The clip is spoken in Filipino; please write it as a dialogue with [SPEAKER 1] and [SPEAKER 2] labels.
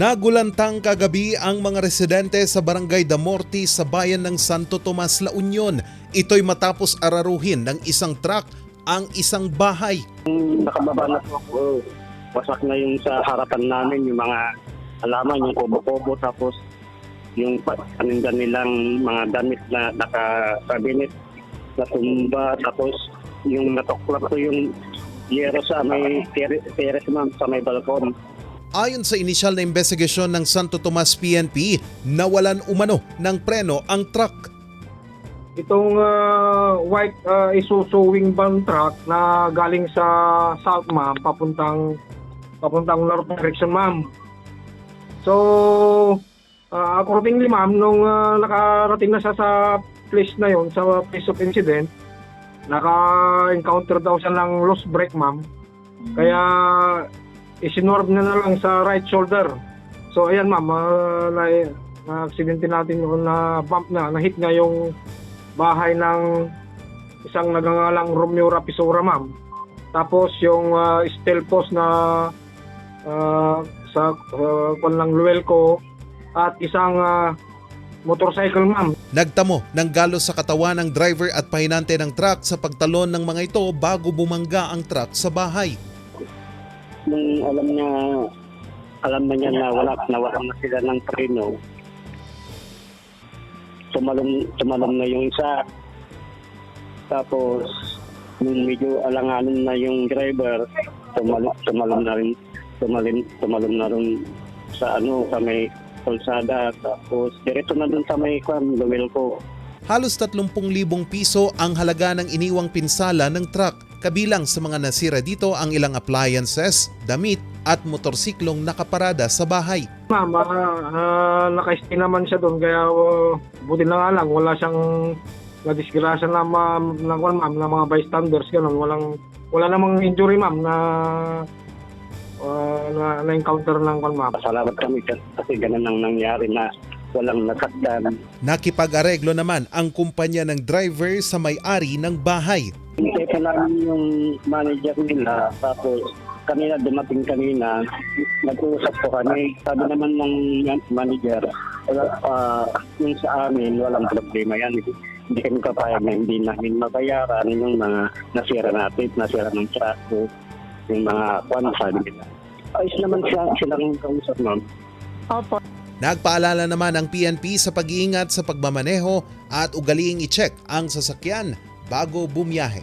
[SPEAKER 1] Nagulantang kagabi ang mga residente sa Barangay Damorti sa bayan ng Santo Tomas, La Union. Ito'y matapos araruhin ng isang truck ang isang bahay.
[SPEAKER 2] nakababa na po ako. Wasak na yung sa harapan namin, yung mga halaman, yung kubo-kubo, tapos yung pa- paninda nilang mga damit na naka-cabinet na tumba, tapos yung natuklap ko yung yero sa may ter- terrace ma'am, sa may balkon.
[SPEAKER 1] Ayon sa inisyal na investigasyon ng Santo Tomas PNP, nawalan umano ng preno ang truck.
[SPEAKER 3] Itong ah, white uh, Isuzu wing van truck na galing sa south ma'am papuntang papuntang north direction ma'am. So uh, accordingly ma'am nung ah, nakarating na siya sa place na yon sa place of incident naka-encounter daw siya ng lost brake ma'am. Kaya isinorb na na lang sa right shoulder. So ayan ma'am, uh, na, na aksidente natin yun na bump na, na-hit nga yung bahay ng isang nagangalang Romeo Rapisura ma'am. Tapos yung uh, steel post na uh, sa uh, kwan ng Luelco at isang uh, motorcycle ma'am.
[SPEAKER 1] Nagtamo ng galos sa katawan ng driver at pahinante ng truck sa pagtalon ng mga ito bago bumangga ang truck sa bahay.
[SPEAKER 2] Nung alam niya, alam na niya na wala, nawalan na sila ng preno, tumalon, tumalon na yung isa. Tapos, nung medyo alanganin na yung driver, tumalon, tumalon na rin, tumalon, tumalon na rin sa ano, sa may kalsada. Tapos, diretso na dun sa may kwan, luwil ko.
[SPEAKER 1] Halos 30,000 piso ang halaga ng iniwang pinsala ng truck. Kabilang sa mga nasira dito ang ilang appliances, damit at motorsiklong nakaparada sa bahay.
[SPEAKER 3] Ma'am, uh, uh, naka-stay naman siya doon kaya uh, buti na nga lang wala siyang nadisgrasya na ma'am, na, ma'am, na mga bystanders ganun. Walang wala namang injury ma'am na uh, na, na-encounter ng kwan ma'am.
[SPEAKER 2] Pasalamat kami kasi- kasi ganun ang nangyari na walang nasaktan.
[SPEAKER 1] Nakipag-areglo naman ang kumpanya ng driver sa may-ari ng bahay.
[SPEAKER 2] Lang yung manager nila. Tapos kanina dumating kanina, nag-uusap po kami. Sabi naman ng manager, ah, yung sa amin, walang problema yan. Hindi kami papayag na hindi namin mabayaran yung mga nasira natin, nasira ng truck ko, yung mga kwan, sabi nila. Ayos naman siya, silang kausap ma'am.
[SPEAKER 1] Nagpaalala naman ang PNP sa pag-iingat sa pagmamaneho at ugaliing i-check ang sasakyan bago bumiyahe.